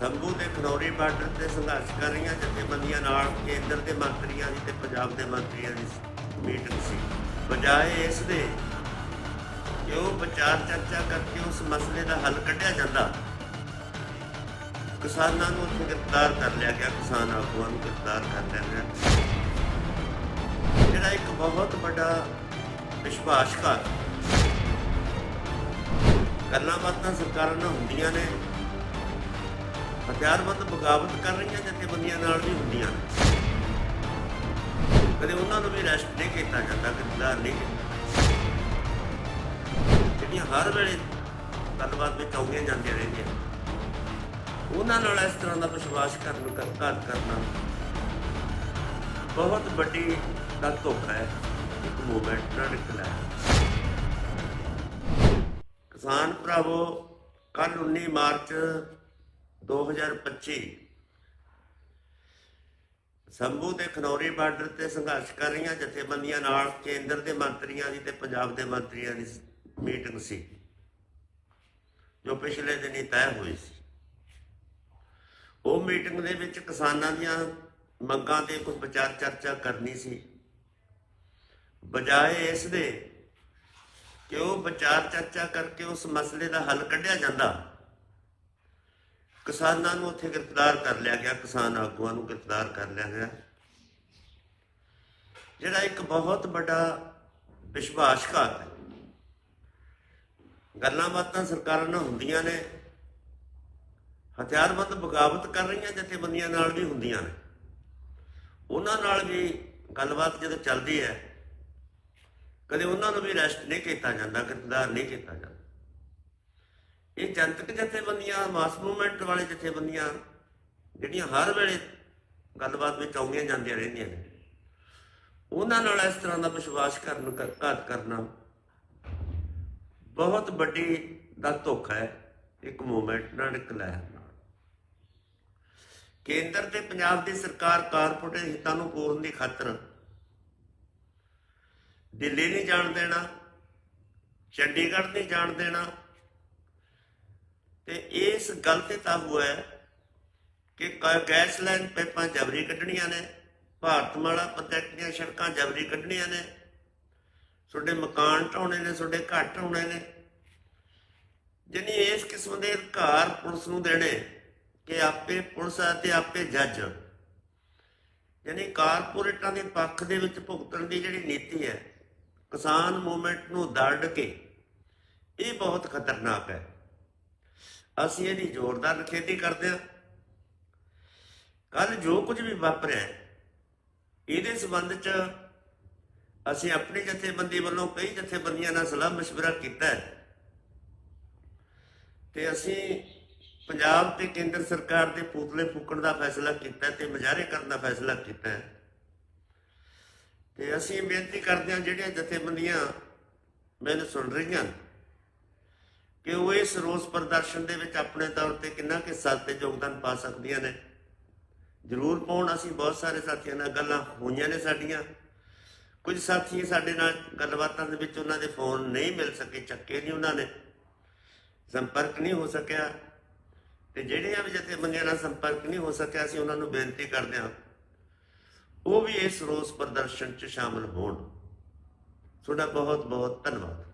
ਸੰਭੂ ਦੇ ਖਨੌਰੀ ਬਾਰਡਰ ਤੇ ਸੰਘਰਸ਼ ਕਰ ਰਹੀਆਂ ਜਥੇਬੰਦੀਆਂ ਨਾਲ ਕੇਂਦਰ ਦੇ ਮੰਤਰੀਆਂ ਦੀ ਤੇ ਪੰਜਾਬ ਦੇ ਮੰਤਰੀਆਂ ਦੀ ਮੀਟਿੰਗ ਸੀ। ਬਜਾਏ ਇਸ ਦੇ ਕਿ ਉਹ ਵਿਚਾਰ ਚਰਚਾ ਕਰਕੇ ਉਸ ਮਸਲੇ ਦਾ ਹੱਲ ਕੱਢਿਆ ਜਾਂਦਾ, ਕਿਸਾਨਾਂ ਨੂੰ ਉੱਥੇ ਗ੍ਰਿਫਤਾਰ ਕਰ ਲਿਆ ਗਿਆ, ਕਿਸਾਨ ਆਗੂਆਂ ਨੂੰ ਗ੍ਰਿਫਤਾਰ ਕਰ ਲਿਆ ਗਿਆ। ਜਿਹੜਾ ਇੱਕ ਬਹੁਤ ਵੱਡਾ ਵਿਸ਼ਵਾਸਘਾਤ, ਗੱਲਾਂ ਬਾਤਾਂ ਸਰਕਾਰਾਂ ਨਾਲ ਹੁੰਦੀਆਂ ਨੇ। ਹਥਿਆਰਬੰਦ ਬਗਾਵਤ ਕਰ ਰਹੀਆਂ ਜਥੇਬੰਦੀਆਂ ਨਾਲ ਵੀ ਹੁੰਦੀਆਂ ਕਦੇ ਉਹਨਾਂ ਨੂੰ ਵੀ ਅਰੈਸਟ ਨਹੀਂ ਕੀਤਾ ਜਾਂਦਾ ਗ੍ਰਿਫਤਾਰ ਨਹੀਂ ਕੀਤਾ ਜਿਹੜੀਆਂ ਹਰ ਵੇਲੇ ਗੱਲਬਾਤ ਵਿੱਚ ਆਉਂਦੀਆਂ ਜਾਂਦੀਆਂ ਰਹਿੰਦੀਆਂ ਉਹਨਾਂ ਨਾਲ ਇਸ ਤਰ੍ਹਾਂ ਦਾ ਵਿਸ਼ਵਾਸ ਕਰਨ, ਘਾਤ ਕਰਨਾ ਬਹੁਤ ਵੱਡੀ ਦਾ ਧੋਖਾ ਹੈ। ਇੱਕ ਮੂਵਮੈਂਟ ਨਾਲ ਨਿਕਲਿਆ ਹੈ। ਕਿਸਾਨ ਭਰਾਵੋ ਕੱਲ 19 ਮਾਰਚ 2025 ਸੰਭੂ ਦੇ ਖਨੌਰੀ ਬਾਰਡਰ ਤੇ ਸੰਘਰਸ਼ ਕਰ ਰਹੀਆਂ ਜਥੇਬੰਦੀਆਂ ਨਾਲ ਕੇਂਦਰ ਦੇ ਮੰਤਰੀਆਂ ਦੀ ਤੇ ਪੰਜਾਬ ਦੇ ਮੰਤਰੀਆਂ ਦੀ ਮੀਟਿੰਗ ਸੀ, ਜੋ ਪਿਛਲੇ ਦਿਨੀ ਤੈਅ ਹੋਈ ਸੀ। ਉਹ ਮੀਟਿੰਗ ਦੇ ਵਿੱਚ ਕਿਸਾਨਾਂ ਦੀਆਂ ਮੰਗਾਂ ਤੇ ਕੁਝ ਵਿਚਾਰ ਚਰਚਾ ਕਰਨੀ ਸੀ। ਬਜਾਏ ਇਸ ਦੇ ਕਿ ਉਹ ਵਿਚਾਰ ਚਰਚਾ ਕਰਕੇ ਉਸ ਮਸਲੇ ਦਾ ਹੱਲ ਕੱਢਿਆ ਜਾਂਦਾ। ਕਿਸਾਨਾਂ ਨੂੰ ਉੱਥੇ ਗ੍ਰਿਫਤਾਰ ਕਰ ਲਿਆ ਗਿਆ, ਕਿਸਾਨ ਆਗੂਆਂ ਨੂੰ ਗ੍ਰਿਫਤਾਰ ਕਰ ਲਿਆ ਗਿਆ। ਜਿਹੜਾ ਇੱਕ ਬਹੁਤ ਵੱਡਾ ਵਿਸ਼ਵਾਸਘਾਤ ਹੈ। ਗੱਲਾਂ ਬਾਤਾਂ ਸਰਕਾਰਾਂ ਨਾਲ ਹੁੰਦੀਆਂ ਨੇ, ਹਥਿਆਰਬੰਦ ਬਗਾਵਤ ਕਰ ਰਹੀਆਂ ਜਥੇਬੰਦੀਆਂ ਨਾਲ ਵੀ ਹੁੰਦੀਆਂ ਨੇ। ਉਹਨਾਂ ਨਾਲ ਵੀ ਗੱਲਬਾਤ ਜਦੋਂ ਚੱਲਦੀ ਹੈ, ਕਦੇ ਉਹਨਾਂ ਨੂੰ ਵੀ ਅਰੈਸਟ ਨਹੀਂ ਕੀਤਾ ਜਾਂਦਾ, ਗ੍ਰਿਫਤਾਰ ਨਹੀਂ ਕੀਤਾ ਜਾਂਦਾ। ਇਹ ਜਨਤਕ ਜਥੇਬੰਦੀਆਂ, ਮਾਸ ਮੂਵਮੈਂਟ ਵਾਲੇ ਜਥੇਬੰਦੀਆਂ, ਜਿਹੜੀਆਂ ਹਰ ਵੇਲੇ ਗੱਲਬਾਤ ਵਿੱਚ ਆਉਂਦੀਆਂ ਜਾਂਦੀਆਂ ਰਹਿੰਦੀਆਂ ਨੇ, ਉਹਨਾਂ ਨਾਲ ਇਸ ਤਰ੍ਹਾਂ ਦਾ ਵਿਸ਼ਵਾਸ ਕਰਨ ਘਾਤ ਕਰਨਾ ਬਹੁਤ ਵੱਡੀ ਦਾ ਧੋਖਾ ਹੈ, ਇੱਕ ਮੂਵਮੈਂਟ ਨਾਲ, ਇੱਕ ਲਹਿਰ ਨਾਲ। ਕੇਂਦਰ ਤੇ ਪੰਜਾਬ ਦੀ ਸਰਕਾਰ ਕਾਰਪੋਰੇਟ ਹਿੱਤਾਂ ਨੂੰ ਪੂਰਨ ਦੀ ਖਾਤਰ ਦਿੱਲੀ ਨਹੀਂ ਜਾਣ ਦੇਣਾ, ਚੰਡੀਗੜ੍ਹ ਨਹੀਂ ਜਾਣ ਦੇਣਾ ਤੇ ਇਸ ਗੱਲ ਤੇ ਤਾਬੂ ਹੈ ਕਿ ਕ- ਗੈਸ ਲਾਈਨ ਪਾਈਪਾਂ ਜਬਰੀ ਕੱਢਣੀਆਂ ਨੇ ਭਾਰਤਮਾਲਾ ਪ੍ਰੋਜੈਕਟ ਦੀਆਂ ਸੜਕਾਂ ਜਬਰੀ ਕੱਢਣੀਆਂ ਨੇ, ਤੁਹਾਡੇ ਮਕਾਨ ਢਾਉਣੇ ਨੇ, ਤੁਹਾਡੇ ਘਰ ਢਾਉਣੇ ਨੇ। ਜਾਨੀ ਇਸ ਕਿਸਮ ਦੇ ਅਧਿਕਾਰ ਪੁਲਿਸ ਨੂੰ ਦੇਣੇ ਕਿ ਆਪੇ ਪੁਲਿਸ ਅਤੇ ਆਪੇ ਜੱਜ। ਯਾਨੀ ਕਾਰਪੋਰੇਟਾਂ ਦੇ ਪੱਖ ਦੇ ਵਿੱਚ ਭੁਗਤਣ ਦੀ ਜਿਹੜੀ ਨੀਤੀ ਹੈ, ਕਿਸਾਨ ਮੂਵਮੈਂਟ ਨੂੰ ਦਰੜ ਕੇ, ਇਹ ਬਹੁਤ ਖਤਰਨਾਕ ਹੈ। ਅਸੀਂ ਇਹਦੀ ਜ਼ੋਰਦਾਰ ਨਿਖੇਧੀ ਕਰਦੇ ਹਾਂ। ਕੱਲ ਜੋ ਕੁਝ ਵੀ ਵਾਪਰਿਆ ਇਹਦੇ ਸੰਬੰਧ ਚ ਅਸੀਂ ਆਪਣੀ ਜਥੇਬੰਦੀ ਵੱਲੋਂ ਕਈ ਜਥੇਬੰਦੀਆਂ ਨਾਲ ਸਲਾਹ مشਵਰਾ ਕੀਤਾ ਤੇ ਅਸੀਂ ਪੰਜਾਬ ਤੇ ਕੇਂਦਰ ਸਰਕਾਰ ਦੇ ਪੂਤਲੇ ਫੂਕਣ ਦਾ ਫੈਸਲਾ ਕੀਤਾ ਤੇ ਮਜਾਰੇ ਕਰਨ ਦਾ ਫੈਸਲਾ ਕੀਤਾ ਤੇ ਅਸੀਂ ਬੇਨਤੀ ਕਰਦੇ ਹਾਂ ਜਿਹੜੀਆਂ ਜਥੇਬੰਦੀਆਂ ਮੈਨੂੰ ਸੁਣ ਰਹੀਆਂ ਇਸ ਰੋਸ ਪ੍ਰਦਰਸ਼ਨ ਦੇ ਵਿੱਚ ਆਪਣੇ ਤੌਰ ਤੇ ਕਿੰਨਾ ਕਿ ਸਾਥ ਤੇ ਯੋਗਦਾਨ ਪਾ ਸਕਦੀਆਂ ਨੇ? ਜ਼ਰੂਰ ਪਾਉਣ। ਅਸੀਂ ਬਹੁਤ ਸਾਰੇ ਸਾਥੀਆਂ ਨਾਲ ਗੱਲਾਂ ਹੋਈਆਂ ਨੇ ਸਾਡੀਆਂ। ਕੁਝ ਸਾਥੀ ਸਾਡੇ ਨਾਲ ਗੱਲਬਾਤਾਂ ਦੇ ਵਿੱਚ ਉਹਨਾਂ ਦੇ ਫੋਨ ਨਹੀਂ ਮਿਲ ਸਕੇ, ਚੱਕੇ ਨਹੀਂ ਉਹਨਾਂ ਨੇ। ਸੰਪਰਕ ਨਹੀਂ ਹੋ ਸਕਿਆ। ਤੇ ਜਿਹੜੀਆਂ ਵੀ ਜਥੇਬੰਦੀਆਂ ਨਾਲ ਸੰਪਰਕ ਨਹੀਂ ਹੋ ਸਕਿਆ, ਅਸੀਂ ਉਹਨਾਂ ਨੂੰ ਬੇਨਤੀ ਕਰਦੇ ਹਾਂ, ਉਹ ਵੀ ਇਸ ਰੋਸ ਪ੍ਰਦਰਸ਼ਨ 'ਚ ਸ਼ਾਮਲ ਹੋਣ। ਤੁਹਾਡਾ ਬਹੁਤ ਬਹੁਤ ਧੰਨਵਾਦ।